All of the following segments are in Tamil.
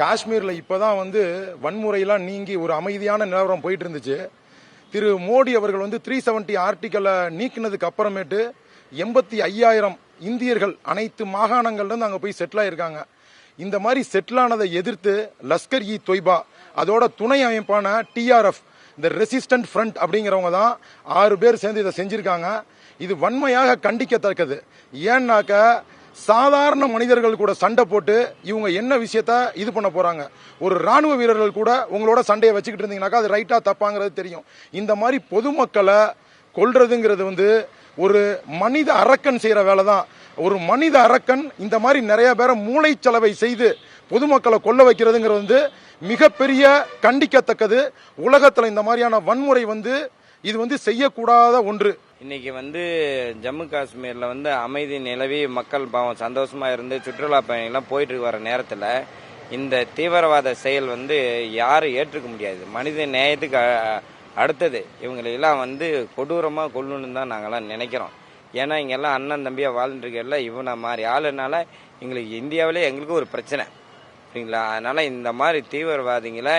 காஷ்மீரில் இப்போ தான் வந்து வன்முறையெல்லாம் நீங்கி ஒரு அமைதியான நிலவரம் போயிட்டு இருந்துச்சு திரு மோடி அவர்கள் வந்து த்ரீ செவன்டி ஆர்டிக்கலை நீக்கினதுக்கு அப்புறமேட்டு எண்பத்தி ஐயாயிரம் இந்தியர்கள் அனைத்து மாகாணங்கள்லேருந்து அங்கே போய் செட்டில் ஆயிருக்காங்க. இந்த மாதிரி செட்டில் ஆனதை எதிர்த்து லஷ்கர் இ தொய்பா அதோட துணை அமைப்பான டிஆர்எஃப் இந்த ரெசிஸ்டன்ட் ஃப்ரண்ட் அப்படிங்கிறவங்க தான் ஆறு பேர் சேர்ந்து இதை செஞ்சுருக்காங்க. இது வன்மையாக கண்டிக்கத்தக்கது. ஏன்னாக்க சாதாரண மனிதர்கள் கூட சண்டை போட்டு இவங்க என்ன விஷயத்த இது பண்ண போறாங்க? ஒரு ராணுவ வீரர்கள் கூட உங்களோட சண்டையை வச்சுக்கிட்டு இருந்தீங்கன்னாக்கா அது ரைட்டா தப்பாங்கிறது தெரியும். இந்த மாதிரி பொதுமக்களை கொல்றதுங்கிறது வந்து ஒரு மனித அரக்கன் செய்யற வேலை தான் ஒரு மனித அரக்கன் இந்த மாதிரி நிறைய பேரை மூளைச்சலவை செய்து பொதுமக்களை கொல்ல வைக்கிறதுங்கிறது வந்து மிகப்பெரிய கண்டிக்கத்தக்கது. உலகத்துல இந்த மாதிரியான வன்முறை வந்து இது வந்து செய்யக்கூடாத ஒன்று. இன்னைக்கு வந்து ஜம்மு காஷ்மீரில் வந்து அமைதி நிலவி மக்கள் பாவம் சந்தோஷமாக இருந்து சுற்றுலா பயணிகள்லாம் போயிட்டு வர நேரத்தில் இந்த தீவிரவாத செயல் வந்து யாரும் ஏற்றுக்க முடியாது. மனித நேயத்துக்கு அடுத்தது. இவங்களெல்லாம் வந்து கொடூரமாக கொல்லணும்னு தான் நாங்கெல்லாம் நினைக்கிறோம். ஏன்னா இங்கெல்லாம் அண்ணன் தம்பியாக வாழ்ந்துருக்கல இவனை மாதிரி ஆளுனால எங்களுக்கு இந்தியாவிலே எங்களுக்கு ஒரு பிரச்சனை. சரிங்களா அதனால் இந்த மாதிரி தீவிரவாதிகளை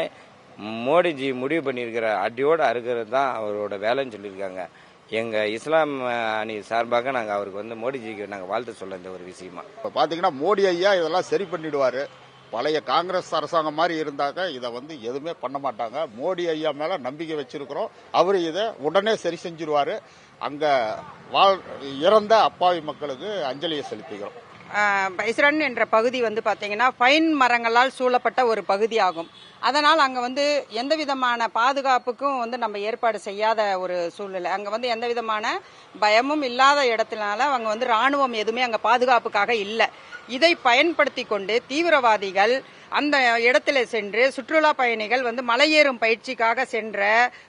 மோடிஜி முடிவு பண்ணியிருக்கிற அடியோடு அறுக்கிறது தான் அவரோட வேலைன்னு சொல்லியிருக்காங்க. எங்கள் இஸ்லாம் அணி சார்பாக நாங்கள் அவருக்கு வந்து மோடிஜிக்கு நாங்கள் வாழ்த்து சொல்ல இந்த ஒரு விஷயமா. இப்போ பார்த்தீங்கன்னா மோடி ஐயா இதெல்லாம் சரி பண்ணிடுவார். பழைய காங்கிரஸ் அரசாங்கம் மாதிரி இருந்தாக்க இதை வந்து எதுவுமே பண்ண மாட்டாங்க. மோடி ஐயா மேலே நம்பிக்கை வச்சிருக்கிறோம். அவர் இதை உடனே சரி செஞ்சிருவார். அங்கே வாழ் இறந்த அப்பாவி மக்களுக்கு அஞ்சலியை செலுத்துகிறோம். பைசரன் என்ற பகுதி வந்து பார்த்தீங்கன்னா பைன் மரங்களால் சூழப்பட்ட ஒரு பகுதி ஆகும் அதனால் அங்கே வந்து எந்த விதமான பாதுகாப்புக்கும் வந்து நம்ம ஏற்பாடு செய்யாத ஒரு சூழ்நிலை. அங்கே வந்து எந்த விதமான பயமும் இல்லாத இடத்துனால அவங்க வந்து ராணுவம் எதுவுமே அங்கே பாதுகாப்புக்காக இல்லை. இதை பயன்படுத்தி கொண்டு தீவிரவாதிகள் அந்த இடத்துல சென்று சுற்றுலா பயணிகள் வந்து மலையேறும் பயிற்சிக்காக சென்ற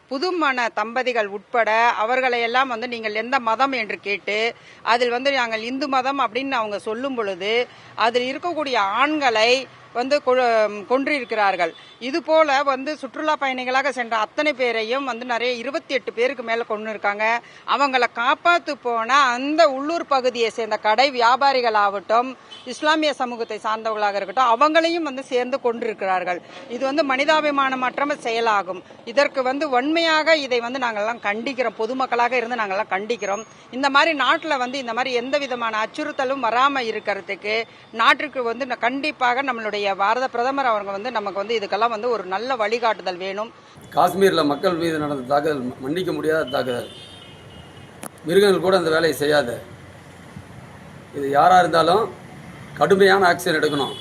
புதுமண தம்பதிகள் உட்பட அவர்களை எல்லாம் வந்து நீங்கள் எந்த மதம் என்று கேட்டு அதில் வந்து நாங்கள் இந்து மதம் அப்படின்னு அவங்க சொல்லும் பொழுது அதில் இருக்கக்கூடிய ஆண்களை வந்து கொ- கொன்றிருக்கிறார்கள். இது போல வந்து சுற்றுலா பயணிகளாக சென்ற அத்தனை பேரையும் வந்து நிறைய இருபத்தி எட்டு பேருக்கு மேல கொண்டு இருக்காங்க அவங்கள காப்பாத்து போன அந்த உள்ளூர் பகுதியை சேர்ந்த கடை வியாபாரிகள் ஆகட்டும் இஸ்லாமிய சமூகத்தை சார்ந்தவர்களாக இருக்கட்டும் அவங்களையும் வந்து சேர்ந்து கொண்டிருக்கிறார்கள் இது வந்து மனிதாபிமானமற்ற செயலாகும். இதற்கு வந்து வன்மையாக இதை வந்து நாங்கள்லாம் கண்டிக்கிறோம். பொதுமக்களாக இருந்து நாங்கள்லாம் கண்டிக்கிறோம். இந்த மாதிரி நாட்டில் வந்து இந்த மாதிரி எந்த விதமான அச்சுறுத்தலும் வராமல் இருக்கிறதுக்கு நாட்டிற்கு வந்து ந- கண்டிப்பாக நம்மளுடைய பாரத பிரதமர் அவங்க வந்து நமக்கு வந்து இதுக்கெல்லாம் வந்து ஒரு நல்ல வழிகாட்டுதல் வேணும். காஷ்மீரில் மக்கள் மீது நடந்த தாக்குதல் மன்னிக்க முடியாத தாக்குதல். மிருகங்கள் கூட அந்த வேலையை செய்யாது. இது யாராக இருந்தாலும் கடுமையான ஆக்ஷன் எடுக்கணும்.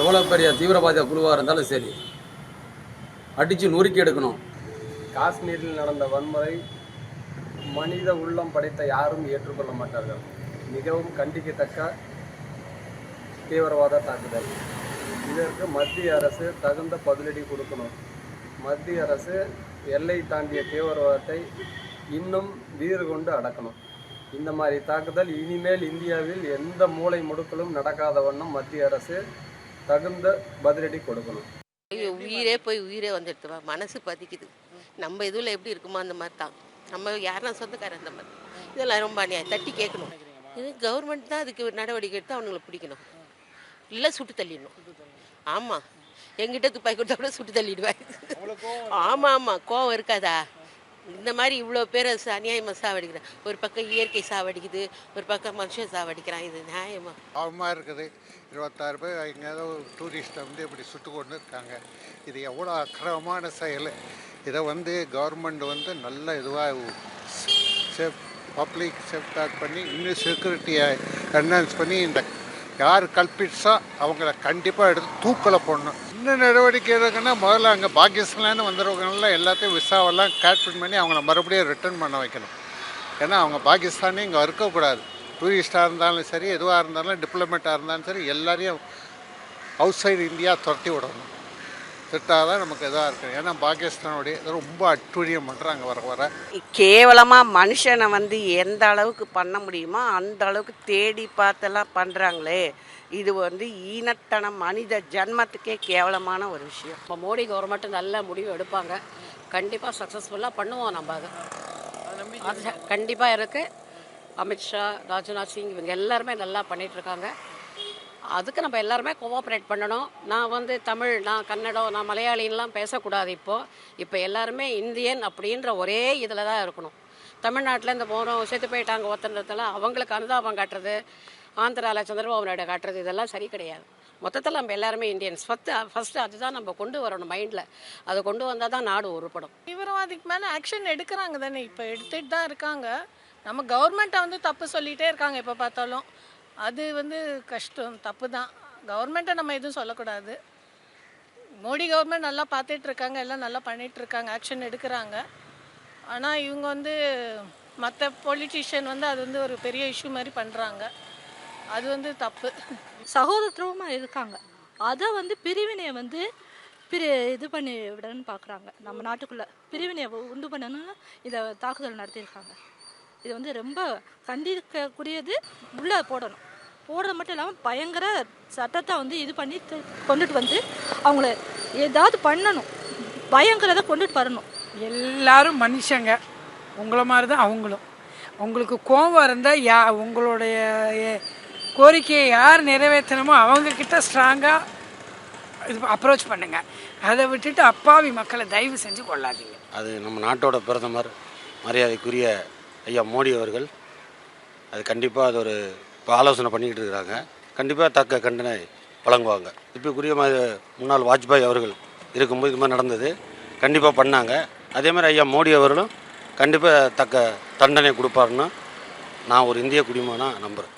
எவ்வளோ பெரிய தீவிரவாத குழுவாக இருந்தாலும் சரி. அடித்து நொறுக்கி எடுக்கணும். காஷ்மீரில் நடந்த வன்முறை மனித உள்ளம் படைத்த யாரும் ஏற்றுக்கொள்ள மாட்டார்கள். மிகவும் கண்டிக்கத்தக்க தீவிரவாத தாக்குதல். இதற்கு மத்திய அரசு தகுந்த பதிலடி கொடுக்கணும். மத்திய அரசு எல்லை தாண்டிய தீவிரவாதத்தை இன்னும் வீறு கொண்டு அடக்கணும். இந்த மாதிரி தாக்குதல் இனிமேல் இந்தியாவில் எந்த மூளை முடுக்கலும் நடக்காத வண்ணம் மத்திய அரசு தகுந்த பதிலடி கொடுக்கணும். உயிரே போய் உயிரே வந்துடுத்துவா மனசு பதிக்குது நம்ம இதுல எப்படி இருக்குமோ அந்த மாதிரி தான். நம்ம யாருன்னா சொந்தக்காரன் அந்த மாதிரி. இதெல்லாம் ரொம்ப அநியாயம். தட்டி கேட்கணும். இது கவர்மெண்ட் தான் அதுக்கு நடவடிக்கை எடுத்து அவனுங்களை பிடிக்கணும். இல்லை சுட்டு தள்ளிடணும். ஆமாம் எங்கிட்ட துப்பாக்கி கொடுத்தா கூட சுட்டு தள்ளிடுவேன். ஆமாம் ஆமாம் கோவம் இருக்காதா? இந்த மாதிரி இவ்வளோ பேரை அநியாயமாக அநியாயமா சாவடிக்கிறேன். ஒரு பக்கம் இயற்கை சாவடிக்குது ஒரு பக்கம் மனுஷன் சாவடிக்கிறான். இது நியாயமா? பாவமாக இருக்குது. இருபத்தாறு பேர் எங்கேயாவது ஒரு டூரிஸ்ட்டை வந்து இப்படி சுட்டு கொண்டு இருக்காங்க. இது எவ்வளோ அக்கிரமமான செயல். இதை வந்து கவர்மெண்ட் வந்து நல்ல இதுவாக சேஃப் பப்ளிக் சேஃப்டாக் பண்ணி இன்னும் செக்யூரிட்டியை என்ஹான்ஸ் பண்ணி இந்த யார் கல்பிட்ஸோ அவங்கள கண்டிப்பாக எடுத்து தூக்கலை போடணும். இன்னும் நடவடிக்கை எதுக்குன்னா முதல்ல அங்கே பாகிஸ்தான்லேருந்து வந்துடுறவங்களாம் எல்லாத்தையும் விசாவெல்லாம் கேட்பின் பண்ணி அவங்கள மறுபடியும் ரிட்டர்ன் பண்ண வைக்கணும். ஏன்னா அவங்க பாகிஸ்தானே இங்கே இருக்கக்கூடாது. டூரிஸ்டாக இருந்தாலும் சரி எதுவாக இருந்தாலும் டிப்ளமேட்டாக இருந்தாலும் சரி எல்லாரையும் அவுட் சைடு இந்தியா துரத்தி விடணும். திட்டாதான் நமக்கு இதாக இருக்கும் ஏன்னா பாகிஸ்தானுடைய இது ரொம்ப அட்டூழியம் பண்ணுறாங்க வர வர. கேவலமாக மனுஷனை வந்து எந்த அளவுக்கு பண்ண முடியுமோ அந்த அளவுக்கு தேடி பார்த்தெல்லாம் பண்ணுறாங்களே இது வந்து ஈனத்தனம் மனித ஜன்மத்துக்கே கேவலமான ஒரு விஷயம். இப்போ மோடி கவர்மெண்ட் நல்ல முடிவு எடுப்பாங்க. கண்டிப்பாக சக்ஸஸ்ஃபுல்லாக பண்ணுவோம் நம்ம அதை. அது கண்டிப்பாக இருக்குது அமித்ஷா ராஜ்நாத் சிங் இவங்க எல்லாருமே நல்லா பண்ணிட்டு இருக்காங்க. அதுக்கு நம்ம எல்லாருமே கோஆப்ரேட் பண்ணணும். நான் வந்து தமிழ் நான் கன்னடம் நான் மலையாளின்லாம் பேசக்கூடாது இப்போது இப்போ எல்லாருமே இந்தியன் அப்படின்ற ஒரே இதில் தான் இருக்கணும். தமிழ்நாட்டில் இந்த போகிறோம் செத்து போயிட்டாங்க ஒருத்தன்றதுல அவங்களுக்கு அனுதாபம் காட்டுறது ஆந்திராவில் சந்திரபாபு நாயுடு காட்டுறது இதெல்லாம் சரி கிடையாது. மொத்தத்தில் நம்ம எல்லாருமே இந்தியன்ஸ். ஃபஸ்ட்டு ஃபஸ்ட்டு அதுதான் நம்ம கொண்டு வரணும் மைண்டில் அதை கொண்டு வந்தால் தான் நாடு உருப்படும். தீவிரவாதிக்கு மேலே ஆக்ஷன் எடுக்கிறாங்க தானே? இப்போ எடுத்துகிட்டு தான் இருக்காங்க. நம்ம கவர்மெண்ட்டை வந்து தப்பு சொல்லிகிட்டே இருக்காங்க எப்போ பார்த்தாலும். அது வந்து கஷ்டம் தப்பு தான் கவர்மெண்ட்டை நம்ம எதுவும் சொல்லக்கூடாது. மோடி கவர்மெண்ட் நல்லா பார்த்துட்டு இருக்காங்க எல்லாம் நல்லா பண்ணிகிட்ருக்காங்க இருக்காங்க ஆக்ஷன் எடுக்கிறாங்க. ஆனால் இவங்க வந்து மற்ற பொலிட்டிஷியன் வந்து அது வந்து ஒரு பெரிய இஷ்யூ மாதிரி பண்ணுறாங்க அது வந்து தப்பு. சகோதரத்துவமாக இருக்காங்க. அதை வந்து பிரிவினையை வந்து பிரி இது பண்ணி விடணும்னு பார்க்குறாங்க நம்ம நாட்டுக்குள்ளே பிரிவினையை உண்டு பண்ணணும்னு இதை தாக்குதல் நடத்தியிருக்காங்க. இது வந்து ரொம்ப கண்டிக்கக்கூடியது உள்ளே போடணும். போடுறது மட்டும் இல்லாமல் பயங்கர சட்டத்தை வந்து இது பண்ணி கொண்டுட்டு வந்து அவங்கள ஏதாவது பண்ணணும். பயங்கரதை கொண்டுட்டு வரணும். எல்லாரும் மனுஷங்க. உங்களை மாதிரி தான் அவங்களும். உங்களுக்கு கோபம் இருந்தால் யா உங்களுடைய கோரிக்கையை யார் நிறைவேற்றணுமோ அவங்க கிட்ட ஸ்ட்ராங்காக இது அப்ரோச் பண்ணுங்க. அதை விட்டுட்டு அப்பாவி மக்களை தயவு செஞ்சு கொள்ளாதீங்க. அது நம்ம நாட்டோட பிரதமர் மரியாதைக்குரிய ஐயா மோடி அவர்கள். அது கண்டிப்பாக அது ஒரு இப்போ ஆலோசனை பண்ணிக்கிட்டு இருக்கிறாங்க. கண்டிப்பாக தக்க கண்டனை வழங்குவாங்க. இப்போக்குரிய ம முன்னாள் வாஜ்பாய் அவர்கள் இருக்கும்போது இது மாதிரி நடந்தது. கண்டிப்பாக பண்ணாங்க. அதே மாதிரி ஐயா மோடி அவர்களும் கண்டிப்பாக தக்க தண்டனை கொடுப்பாருன்னு நான் ஒரு இந்திய குடிமகனாக நம்புகிறேன்